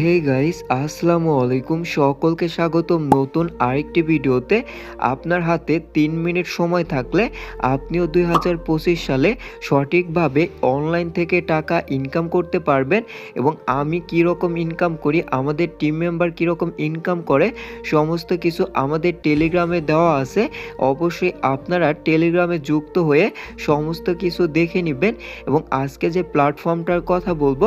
Hey guys আসসালামু আলাইকুম। সকলকে স্বাগতম নতুন আরেকটি ভিডিওতে। আপনার হাতে তিন মিনিট সময় থাকলে আপনিও দুই হাজার পঁচিশ সালে সঠিকভাবে অনলাইন থেকে টাকা ইনকাম করতে পারবেন এবং আমি কীরকম ইনকাম করি, আমাদের টিম মেম্বার কীরকম ইনকাম করে, সমস্ত কিছু আমাদের টেলিগ্রামে দেওয়া আছে। অবশ্যই আপনারা টেলিগ্রামে যুক্ত হয়ে সমস্ত কিছু দেখে নেবেন এবং আজকে যে প্ল্যাটফর্মটার কথা বলব,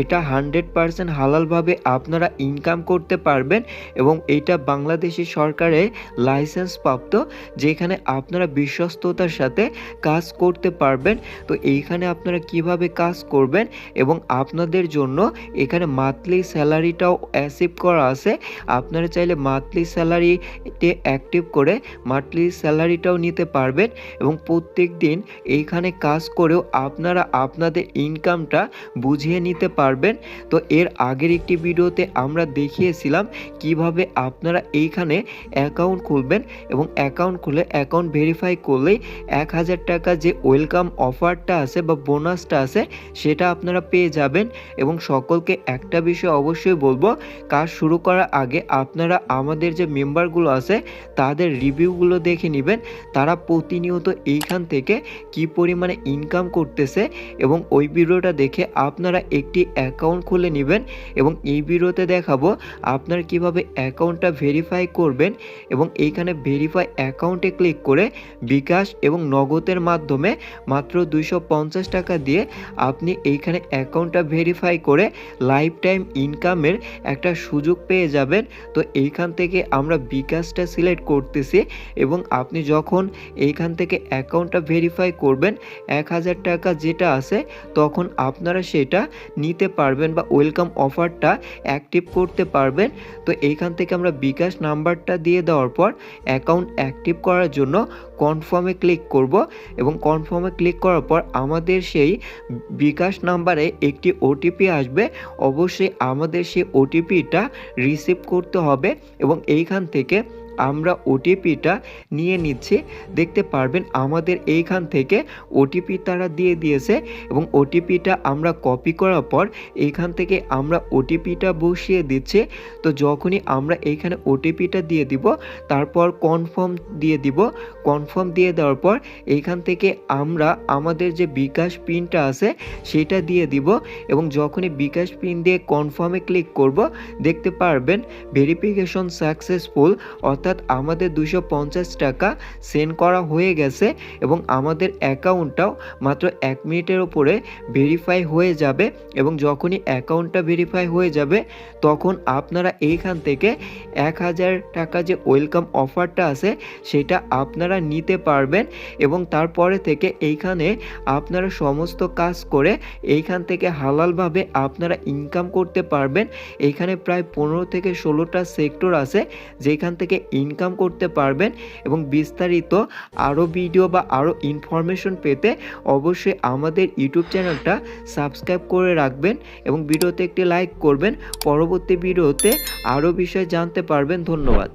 এটা হান্ড্রেড পারসেন্ট হালালভাবে আপনারা ইনকাম করতে পারবেন এবং এটা বাংলাদেশি সরকারের লাইসেন্স প্রাপ্ত, যেখানে আপনারা বিশ্বস্ততার সাথে কাজ করতে পারবেন। তো এইখানে আপনারা কীভাবে কাজ করবেন এবং আপনাদের জন্য এখানে মান্থলি স্যালারিটাও অ্যাসিভ করা আছে। আপনারা চাইলে মান্থলি স্যালারিতে অ্যাক্টিভ করে মান্থলি স্যালারিটাও নিতে পারবেন এবং প্রত্যেক দিন এইখানে কাজ করেও আপনারা আপনাদের ইনকামটা বুঝিয়ে নিতে পারবেন। তো এর আগের একটি ভিডিওতে আমরা দেখিয়েছিলাম কীভাবে আপনারা এইখানে অ্যাকাউন্ট খুলবেন এবং অ্যাকাউন্ট খুলে অ্যাকাউন্ট ভেরিফাই করলেই এক হাজার টাকা যে ওয়েলকাম অফারটা আছে বা বোনাসটা আছে, সেটা আপনারা পেয়ে যাবেন। এবং সকলকে একটা বিষয় অবশ্যই বলব, কাজ শুরু করার আগে আপনারা আমাদের যে মেম্বারগুলো আছে, তাদের রিভিউগুলো দেখে নেবেন। তারা প্রতিনিয়ত এইখান থেকে কি পরিমাণে ইনকাম করতেছে এবং ওই ভিডিওটা দেখে আপনারা একটি অ্যাকাউন্ট খুলে নেবেন এবং এই ভিডিওতে দেখাবো আপনারা কীভাবে অ্যাকাউন্টটা ভেরিফাই করবেন এবং এইখানে ভেরিফাই অ্যাকাউন্টে ক্লিক করে বিকাশ এবং নগদের মাধ্যমে মাত্র দুইশো পঞ্চাশ টাকা দিয়ে আপনি এইখানে অ্যাকাউন্টটা ভেরিফাই করে লাইফ টাইম ইনকামের একটা সুযোগ পেয়ে যাবেন। তো এইখান থেকে আমরা বিকাশটা সিলেক্ট করতেছি এবং আপনি যখন এইখান থেকে অ্যাকাউন্টটা ভেরিফাই করবেন, এক হাজার টাকা যেটা আছে, তখন আপনারা সেটা নিতে পারবেন বা ওয়েলকাম অফারটা অ্যাক্টিভ করতে পারবেন। তো এইখান থেকে আমরা বিকাশ নাম্বারটা দিয়ে দেওয়ার পর অ্যাকাউন্ট অ্যাক্টিভ করার জন্য কনফার্মে ক্লিক করব এবং কনফার্মে ক্লিক করার পর আমাদের সেই বিকাশ নাম্বারে একটি ওটিপি আসবে। অবশ্যই আমাদের সেই ওটিপিটা রিসিভ করতে হবে এবং এইখান থেকে আমরা ওটিপিটা নিয়ে নিচ্ছি। দেখতে পারবেন আমাদের এইখান থেকে ওটিপি তারা দিয়ে দিয়েছে এবং ওটিপিটা আমরা কপি করার পর এইখান থেকে আমরা ওটিপিটা বসিয়ে দিচ্ছি। তো যখনই আমরা এইখানে ওটিপিটা দিয়ে দিব, তারপর কনফার্ম দিয়ে দিব। কনফার্ম দিয়ে দেওয়ার পর এইখান থেকে আমরা আমাদের যে বিকাশ পিনটা আছে, সেটা দিয়ে দিব এবং যখনই বিকাশ পিন দিয়ে কনফার্মে ক্লিক করব, দেখতে পারবেন ভেরিফিকেশন সাকসেসফুল অর্থাৎ আমাদের দুশো টাকা সেন্ড করা হয়ে গেছে এবং আমাদের অ্যাকাউন্টটাও মাত্র এক মিনিটের ওপরে ভেরিফাই হয়ে যাবে এবং যখনই অ্যাকাউন্টটা ভেরিফাই হয়ে যাবে, তখন আপনারা এইখান থেকে এক হাজার টাকা যে ওয়েলকাম অফারটা আছে, সেটা আপনারা নিতে পারবেন এবং তারপরে থেকে এইখানে আপনারা সমস্ত কাজ করে এইখান থেকে হালালভাবে আপনারা ইনকাম করতে পারবেন। এইখানে প্রায় পনেরো থেকে ষোলোটা সেক্টর আছে, যেখান থেকে ইনকাম করতে পারবেন এবং বিস্তারিত আরও ভিডিও বা আরও ইনফরমেশন পেতে অবশ্যই আমাদের ইউটিউব চ্যানেলটা সাবস্ক্রাইব করে রাখবেন এবং ভিডিওতে একটি লাইক করবেন। পরবর্তী ভিডিওতে আরও বিষয় জানতে পারবেন। ধন্যবাদ।